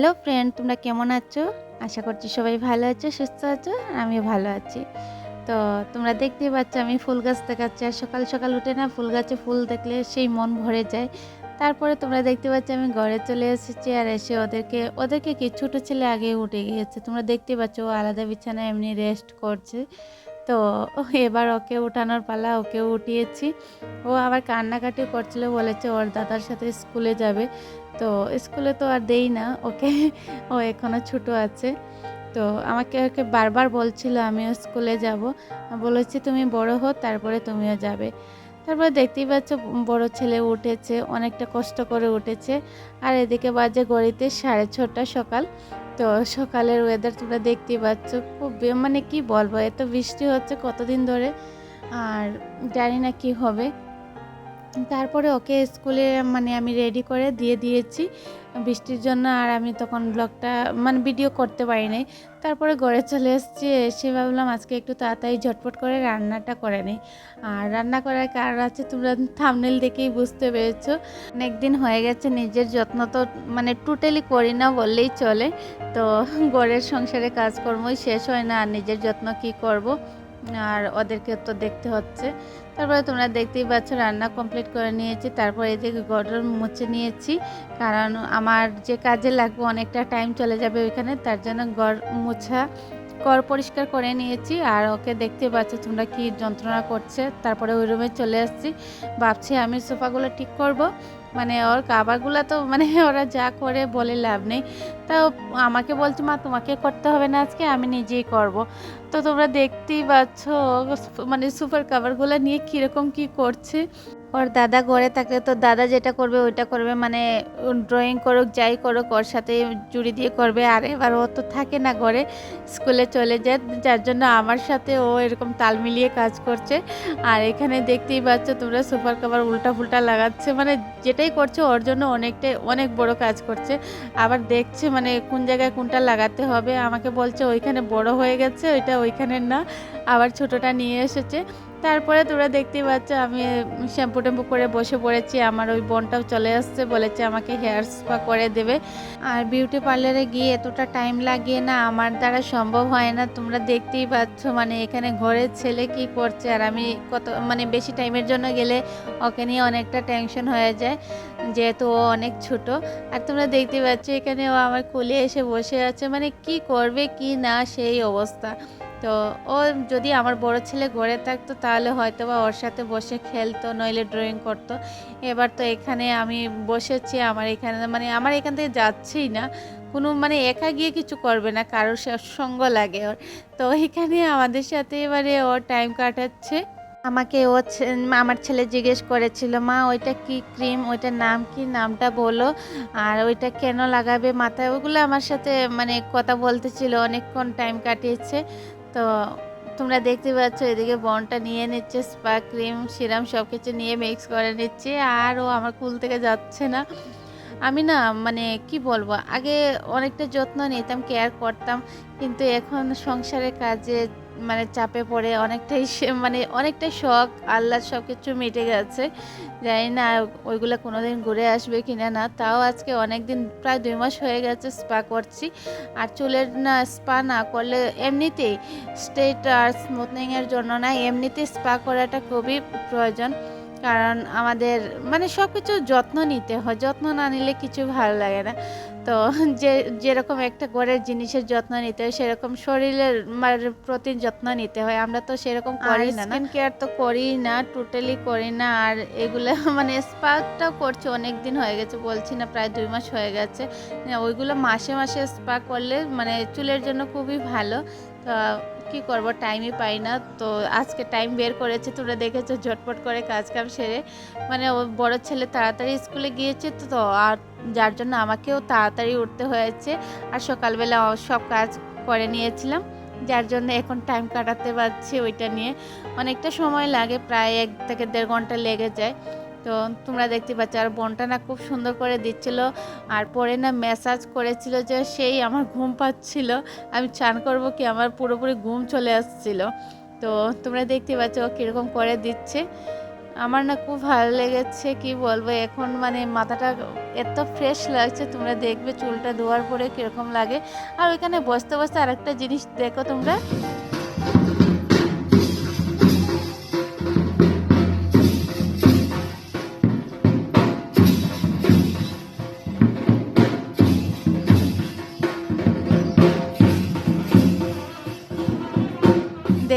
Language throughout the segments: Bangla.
হ্যালো ফ্রেন্ড, তোমরা কেমন আছো? আশা করছি সবাই ভালো আছো, সুস্থ আছো আর আমিও ভালো আছি। তো তোমরা দেখতেই পাচ্ছ আমি ফুল গাছ দেখাচ্ছি আর সকাল সকাল উঠে না ফুল গাছে ফুল দেখলে সেই মন ভরে যায়। তারপরে তোমরা দেখতে পাচ্ছ আমি ঘরে চলে এসেছি আর এসে ওদেরকে ওদেরকে কি ছোটো ছেলে আগে উঠে গিয়েছে? তোমরা দেখতে পাচ্ছ ও আলাদা বিছানায় এমনি রেস্ট করছে। তো এবার ওকে উঠানোর পালা ওকেও উঠিয়েছি। ও আবার কান্নাকাটি করছিল, বলেছে ওর দাদার সাথে স্কুলে যাবে। তো স্কুলে তো আর দেই না, ওকে ও এখনও ছোটো আছে। তো আমাকে ওকে বারবার বলছিল, আমিও স্কুলে যাব। বলেছি, তুমি বড় হো তারপরে তুমিও যাবে। তারপরে দেখতেই পাচ্ছ, বড় ছেলে উঠেছে, অনেকটা কষ্ট করে উঠেছে। আর এদিকে বাজে গড়িতে সাড়ে ছটা সকাল। তো সকালের ওয়েদার তোমরা দেখতেই পাচ্ছ, খুব মানে কি বলব, এত বৃষ্টি হচ্ছে কতদিন ধরে, আর জানি না কি হবে। তারপরে ওকে স্কুলে মানে আমি রেডি করে দিয়ে দিয়েছি। বৃষ্টির জন্য আর আমি তখন ব্লগটা মানে ভিডিও করতে পারি নাই তারপরে ঘরে চলে এসেছি, এসে ভাবলাম আজকে একটু তাড়াতাড়ি ঝটপট করে রান্নাটা করে নিই। আর রান্না করার কারণ আছে, তোমরা থামনেল দেখেই বুঝতে পেরেছ। অনেক দিন হয়ে গেছে, নিজের যত্ন তো মানে টোটালি করি না বললেই চলে। তো ঘরের সংসারে কাজকর্মই শেষ হয় না, আর নিজের যত্ন কি করব? আর ওদেরকে তো দেখতে হচ্ছে। তারপরে তোমরা দেখতেই পাচ্ছ রান্না কমপ্লিট করে নিয়েছি। তারপর এদিকে গরম মুছে নিয়েছি, কারণ আমার যে কাজে লাগবে অনেকটা টাইম চলে যাবে ওইখানে, তার জন্য গড় মুছা কর পরিষ্কার করে নিয়েছি। আর ওকে দেখতে পাচ্ছ তোমরা কি যন্ত্রণা করছে। তারপরে ওই রুমে চলে আসছি। ভাবছি আমি সোফাগুলো ঠিক করব। মানে ওর কাবারগুলা তো মানে ওরা যা করে বলে লাভ নেই। তাও আমাকে বলছে, মা, তোমাকে করতে হবে না আজকে, আমি নিজেই করব। তো তোমরা দেখতেই পাচ্ছ মানে সুপার কাভারগুলো নিয়ে কীরকম কি করছে। ওর দাদা ঘরে থাকলে তো দাদা যেটা করবে, ওইটা করবে। মানে ড্রয়িং করুক, যাই করুক, ওর সাথে জুড়ি দিয়ে করবে। আর এবার ও তো থাকে না ঘরে, স্কুলে চলে যায়। যার জন্য আমার সাথে ও এরকম তাল মিলিয়ে কাজ করছে। আর এখানে দেখতেই পাচ্ছ তোমরা সুপার কাভার উল্টা ফুল্টা লাগাচ্ছে। মানে যেটাই করছে, ওর জন্য অনেকটাই, অনেক বড় কাজ করছে। আবার দেখছে মানে কোন জায়গায় কোনটা লাগাতে হবে। আমাকে বলছে, ওইখানে বড় হয়ে গেছে, ওইটা ওইখানে না। আবার ছোটটা নিয়ে এসেছে। তারপরে তোরা দেখতেই পাচ্ছ, আমি শ্যাম্পু ট্যাম্পু করে বসে পড়েছি। আমার ওই বোনটাও চলে আসছে, বলেছে আমাকে হেয়ার স্পা করে দেবে। আর বিউটি পার্লারে গিয়ে এতটা টাইম লাগিয়ে না, আমার দ্বারা সম্ভব হয় না। তোমরা দেখতেই পাচ্ছ মানে এখানে ঘরের ছেলে কি করছে? আর আমি কত মানে বেশি টাইমের জন্য গেলে ওকে নিয়ে অনেকটা টেনশন হয়ে যায়। যেহেতু ও অনেক ছোট, আর তোমরা দেখতেই পাচ্ছ এখানে ও আমার কোলে এসে বসে আছে মানে কি করবে, কি না, সেই অবস্থা। তো ও যদি আমার বড় ছেলে ঘরে থাকতো, তাহলে হয়তো বা ওর সাথে বসে খেলতো, নইলে ড্রয়িং করতো। এবার তো এখানে আমি বসেছি, আমার এখানে মানে আমার এখান থেকে যাচ্ছেই না। কোনো মানে একা গিয়ে কিছু করবে না, কারোর সঙ্গ লাগে ওর। তো এখানে আমাদের সাথে এবারে ও টাইম কাটাচ্ছে। আমাকে ও আমার ছেলে জিজ্ঞেস করেছিল, মা, ওইটা কি ক্রিম? ওইটার নাম কি? নামটা বলো। আর ওইটা কেন লাগাবে মাথায়? ওগুলো আমার সাথে মানে কথা বলতেছিল। অনেকক্ষণ টাইম কাটিয়েছে। তো তোমরা দেখতে পাচ্ছ, এদিকে বনটা নিয়ে নিচ্ছে স্পা ক্রিম সিরাম সব কিছু নিয়ে মিক্স করে নিচ্ছে। আর ও আমার কুল থেকে যাচ্ছে না। আমি না মানে কি বলব? আগে অনেকটা যত্ন নিতাম কেয়ার করতাম। কিন্তু এখন সংসারের কাজে মানে চাপে পড়ে, অনেকটাই মানে অনেকটাই শখ আল্লাহ সব কিছু মিটে গেছে। জানি না ওইগুলো কোনোদিন ঘুরে আসবে কিনা না। তাও আজকে অনেক দিন প্রায় দুই মাস হয়ে গেছে স্পা করছি। আর চুলের না স্পা না করলে এমনিতেই স্টেট আর স্মুথনিংয়ের জন্য না, এমনিতেই স্পা করাটা খুবই প্রয়োজন। কারণ আমাদের মানে সব কিছু যত্ন নিতে হয় যত্ন না নিলে কিছু ভালো লাগে না। তো যে যেরকম একটা ঘরের জিনিসের যত্ন নিতে হয় সেরকম শরীরের মানে প্রতি যত্ন নিতে হয়। আমরা তো সেরকম করি না স্কিন কেয়ার তো করি না টোটালি করি না। আর এগুলো মানে স্পাটাও করছি অনেক দিন হয়ে গেছে বলছি না প্রায় দুই মাস হয়ে গেছে। ওইগুলো মাসে মাসে স্পা করলে মানে চুলের জন্য খুবই ভালো। তো কি করব টাইমই পাই না। তো আজকে টাইম বের করেছে তোমরা দেখেছ, ঝটপট করে কাজ কাম সেরে। মানে ও বড় ছেলে তাড়াতাড়ি স্কুলে গিয়েছে তো আর যার জন্য আমাকেও তাড়াতাড়ি উঠতে হয়েছে। আর সকালবেলা সব কাজ করে নিয়েছিলাম, যার জন্য এখন টাইম কাটাতে পারছি ওইটা নিয়ে। অনেকটা সময় লাগে, প্রায় এক থেকে দেড় ঘণ্টা লেগে যায়। তো তোমরা দেখতে পাচ্ছ, আর বোনটা না খুব সুন্দর করে দিচ্ছিল, আর পরে না ম্যাসাজ করেছিল যে সেই আমার ঘুম পাচ্ছিল। আমি চান করব কি আমার পুরোপুরি ঘুম চলে আসছিল। তো তোমরা দেখতে পাচ্ছ কীরকম করে দিচ্ছে। আমার না খুব ভালো লেগেছে, কি বলব, এখন মানে মাথাটা এত ফ্রেশ লাগছে, তোমরা দেখবে চুলটা ধোয়ার পরে কীরকম লাগে। আর ওইখানে বসতে বসতে আরেকটা জিনিস দেখো তোমরা।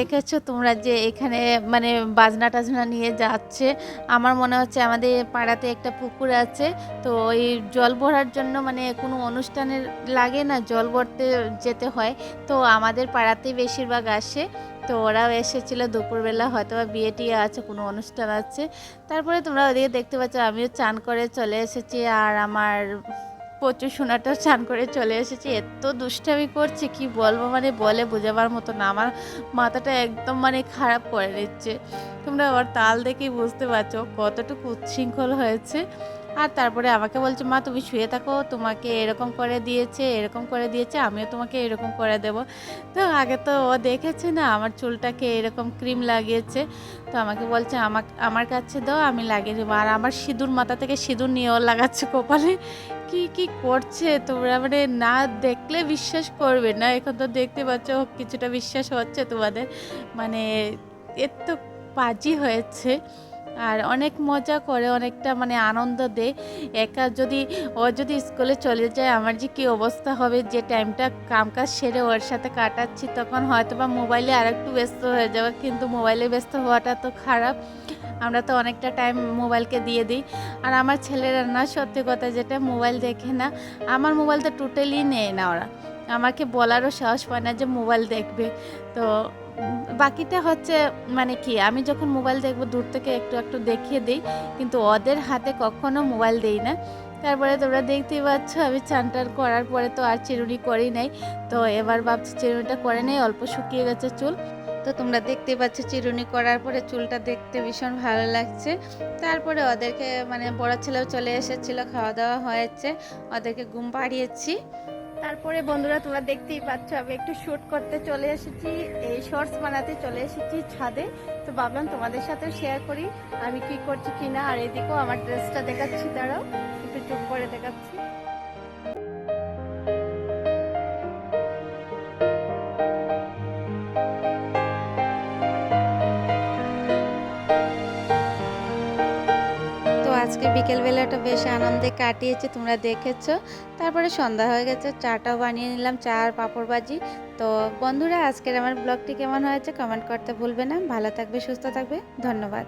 দেখেছ তোমরা যে এখানে মানে বাজনা টাজনা নিয়ে যাচ্ছে? আমার মনে হচ্ছে আমাদের পাড়াতে একটা পুকুর আছে, তো ওই জল ভরার জন্য মানে কোনো অনুষ্ঠানের লাগে না, জল ভরতে যেতে হয়। তো আমাদের পাড়াতেই বেশিরভাগ আসে, তো ওরাও এসেছিল, দুপুরবেলা হয়তো বা বিয়ে টিয়ে আছে, কোনো অনুষ্ঠান আছে। তারপরে তোমরা ওদিকে দেখতে পাচ্ছ, আমিও চান করে চলে এসেছি, আর আমার প্রচুর সোনাটা স্নান করে চলে এসেছি। এত দুষ্টামি করছে, কি বলব? মানে বলে বোঝাবার মতো না। আমার মাথাটা একদম মানে খারাপ করে নিচ্ছে। তোমরা আবার তাল দেখেই বুঝতে পারছ কতটুকু উচ্ছৃঙ্খল হয়েছে। আর তারপরে আমাকে বলছে, মা, তুমি শুয়ে থাকো, তোমাকে এরকম করে দিয়েছে, এরকম করে দিয়েছে, আমিও তোমাকে এরকম করে দেব। তো আগে তো ও দেখেছে না, আমার চুলটাকে এরকম ক্রিম লাগিয়েছে। তো আমাকে বলছে, আমাক, আমার কাছে দাও, আমি লাগিয়ে দেবো। আর আমার সিঁদুর মাথা থেকে সিঁদুর নিয়েও লাগাচ্ছে কপালে। কি কি করছে তোমরা? মানে না দেখলে বিশ্বাস করবে না। এখন তো দেখতে পাচ্ছ কিছুটা বিশ্বাস হচ্ছে তোমাদের। মানে এর তো পাজি হয়েছে। আর অনেক মজা করে, অনেকটা মানে আনন্দ দেয় একা যদি, ও যদি স্কুলে চলে যায়, আমার যে কী অবস্থা হবে, যে টাইমটা কামকাজ সেরে ওর সাথে কাটাচ্ছি, তখন হয়তো বা মোবাইলে আর একটু ব্যস্ত হয়ে যাবে। কিন্তু মোবাইলে ব্যস্ত হওয়াটা তো খারাপ। আমরা তো অনেকটা টাইম মোবাইলকে দিয়ে দিই। আর আমার ছেলেরা না, সত্যি কথা যেটা মোবাইল দেখে না। আমার মোবাইল তো টোটালি নেয় না ওরা। আমাকে বলারও সাহস পায় না যে মোবাইল দেখবে। তো বাকিটা হচ্ছে মানে কি, আমি যখন মোবাইল দেখব, দূর থেকে একটু একটু দেখিয়ে দিই, কিন্তু ওদের হাতে কখনো মোবাইল দেই না। তারপরে তোমরা দেখতেই পাচ্ছ, আমি চানটার করার পরে তো আর চিরুনি করি নাই। তো এবার ভাবছি চিরুনিটা করে নেই, অল্প শুকিয়ে গেছে চুল। তো তোমরা দেখতেই পাচ্ছ, চিরুনি করার পরে চুলটা দেখতে ভীষণ ভালো লাগছে। তারপরে ওদেরকে মানে বড় ছেলেও চলে এসেছিল, খাওয়া দাওয়া হয়েছে, ওদেরকে ঘুম পাড়িয়েছি। তারপরে বন্ধুরা, তোমরা দেখতেই পাচ্ছ, আমি একটু শুট করতে চলে এসেছি। এই শর্টস বানাতে চলে এসেছি ছাদে। তো ভাবলাম তোমাদের সাথে শেয়ার করি, আমি কি করছি কিনা। আর এদিকেও আমার ড্রেসটা দেখাচ্ছি তারাও একটু চুপ করে দেখাচ্ছি। আজকে বিকেলবেলাটা বেশ আনন্দে কাটিয়েছি, তোমরা দেখেছ। তারপরে সন্ধ্যা হয়ে গেছে, চাটাও বানিয়ে নিলাম, চা আর পাঁপড় ভাজি। তো বন্ধুরা, আজকের আমার ব্লগটি কেমন হয়েছে কমেন্ট করতে ভুলবে না। ভালো থাকবে, সুস্থ থাকবে। ধন্যবাদ।